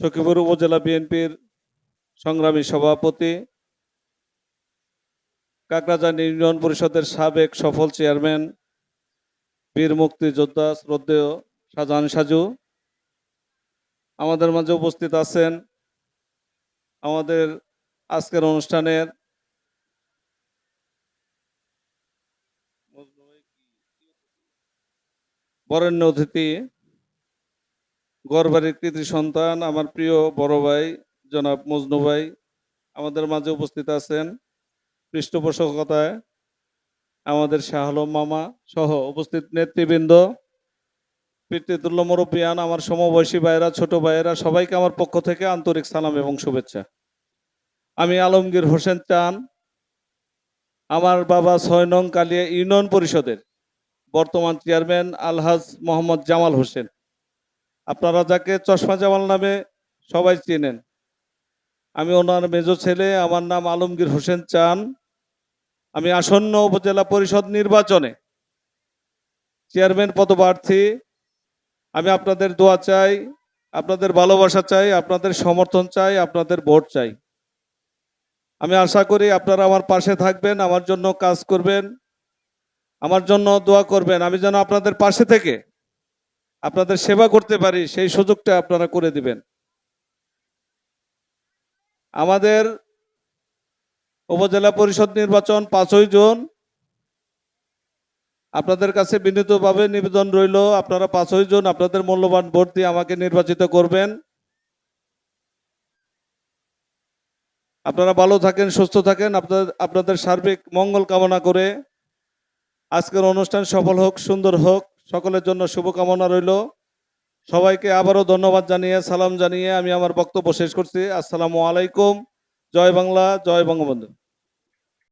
সখীপুর উপজেলা বিএনপির সংগ্রামী সভাপতি কাকরাজান ইউনিয়ন পরিষদের সাবেক সফল চেয়ারম্যান, বীর মুক্তিযোদ্ধা শ্রদ্ধেয় শাহজাহান সাজু। আমাদের মাঝে উপস্থিত আছেন আমাদের আজকের অনুষ্ঠানের বরেণ্য অতিথি গড়বাড়ির কৃতি সন্তান আমার প্রিয় বড় ভাই, জনাব মজনু ভাই, আমাদের মাঝে উপস্থিত আছেন পৃষ্ঠপোষকতায় আমাদের শাহ আলম মামা সহ উপস্থিত নেতৃবৃন্দ, পিতৃতুল্য মুরব্বিয়ান, আমার সমবয়সী ভাইয়েরা, ছোট ভাইয়েরা, সবাইকে আমার পক্ষ থেকে আন্তরিক সালাম এবং শুভেচ্ছা। আমি আলমগীর হোসেন চান, আমার বাবা ছয় নং কালিয়া ইউনিয়ন পরিষদের বর্তমান চেয়ারম্যান আলহাজ মোহাম্মদ জামাল হোসেন। আপনারা যাকে চশমা জামাল নামে সবাই চেনেন। আমি ওনার মেজ ছেলে, আমার নাম আলমগীর হোসেন চান। আমি আসন্ন উপজেলা পরিষদ নির্বাচনে চেয়ারম্যান পদপ্রার্থী। আমি আপনাদের দোয়া চাই, আপনাদের ভালোবাসা চাই, আপনাদের সমর্থন চাই, আপনাদের ভোট চাই। আমি আশা করি আপনারা আমার পাশে থাকবেন, আমার জন্য কাজ করবেন, আমার জন্য দোয়া করবেন। আমি যেন আপনাদের পাশে থেকে আপনাদের সেবা করতে পারি, সেই সুযোগটা আপনারা করে দিবেন। আমাদের উপজেলা পরিষদ নির্বাচন পাঁচই জুন। আপনাদের কাছে বিনীতভাবে নিবেদন রইল, আপনারা পাঁচই জুন আপনাদের মূল্যবান ভোট দিয়ে আমাকে নির্বাচিত করবেন। আপনারা ভালো থাকেন, সুস্থ থাকেন, আপনাদের আপনাদের সার্বিক মঙ্গল কামনা করে আজকের অনুষ্ঠান সফল হোক, সুন্দর হোক। সকলের জন্য শুভকামনা রইল। সবাইকে আবারও ধন্যবাদ জানিয়ে, সালাম জানিয়ে আমি আমার বক্তব্য শেষ করছি। আসসালামু আলাইকুম। জয় বাংলা, জয় বঙ্গবন্ধু।